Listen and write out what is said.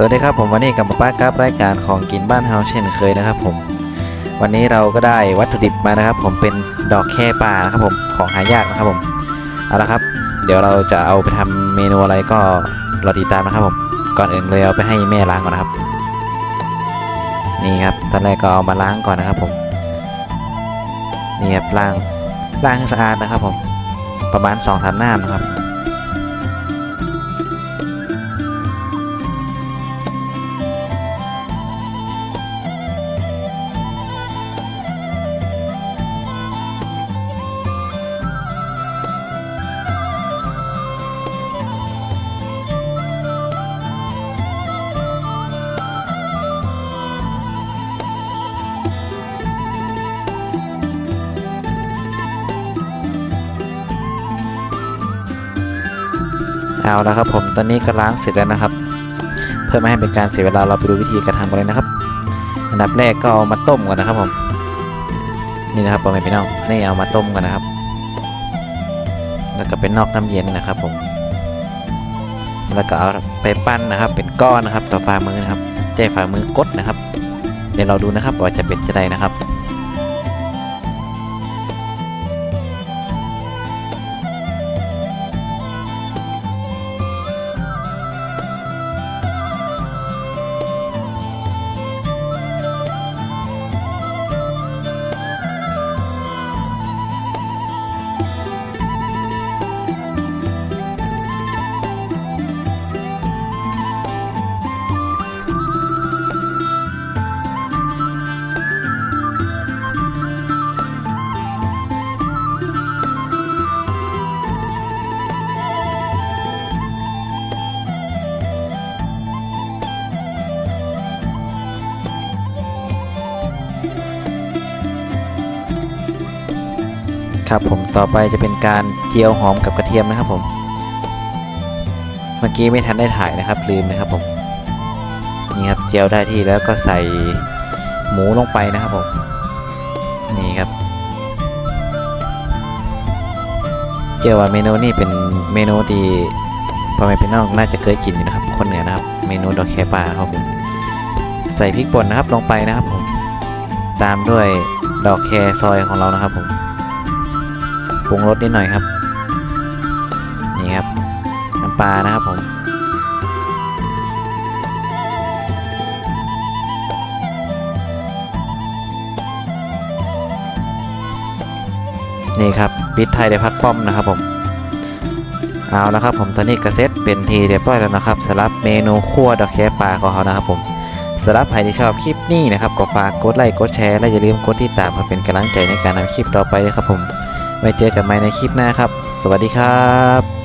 สวัสดีครับผมวันนี้กับมาป้ากับรายการของกินบ้านเฮาเช่นเคยนะครับผมวันนี้เราก็ได้วัตถุดิบมานะครับ ผมเป็นดอกแค่ป่านะครับผมของหายากนะครับผมเอาละครับ เดี๋ยวเราจะเอาไปทำเมนูอะไรก็รอติดตามนะครับผมก่อนอื่นเลยเอาไปให้แม่ล้างก่อนนะครับ นี่ครับตอนแรกก็เอามาล้างก่อนนะครับผมนี่ครับล้างล้างให้สะอาดนะครับผมประมาณ2อสามน้ำนะครับ เอาแล้วครับผมตอนนี้ก็ล้างเสร็จแล้วนะครับ เพื่อไม่ให้เป็นการเสียเวลาเราไปดูวิธีการทำกันเลยนะครับ อันดับแรกก็เอามาต้มก่อนนะครับผมนี่นะครับผมพี่น้องนี่เอามาต้มก่อนนะครับ แล้วก็เป็นนอกน้ำเย็นนะครับผมแล้วก็เอาไปปั้นนะครับ เป็นก้อนนะครับ ต่อฝ่ามือนะครับใจฝ่ามือกดนะครับ เดี๋ยวเราดูนะครับว่าจะเป็นจะได้นะครับ ครับผมต่อไปจะเป็นการเจียวหอมกับกระเทียมนะครับผม เมื่อกี้ไม่ทันได้ถ่ายนะครับลืมนะครับผมนี่ครับเจียวได้ที่แล้วก็ใส่หมูลงไปนะครับผมนี่ครับ เจียวว่าเมนูนี่เป็นเมนูที่พ่อแม่พี่น้องน่าจะเคยกินอยู่นะครับคนเหนือนะครับ เมนูดอกแคปลาครับผมใส่พริกป่นนะครับลงไปนะครับผมตามด้วยดอกแคซอยของเรานะครับผม ปรุงรสนิดหน่อยครับ นี่ครับ น้ำปลานะครับผมนี่ครับปิดไทยได้พักป้อมนะครับผม เอาแล้วครับผมตอนนี้กระเซ็ตเป็นทีเรียบร้อยแล้วนะครับสำหรับเมนูคั่วดอกแคปลาของเขานะครับผมสำหรับใครที่ชอบคลิปนี้นะครับก็ฝากกดไลค์กดแชร์และอย่าลืมกดติดตามเพื่อเป็นกำลังใจในการทำคลิปต่อไปนะครับผม ไว้เจอกันใหม่ในคลิปหน้าครับ สวัสดีครับ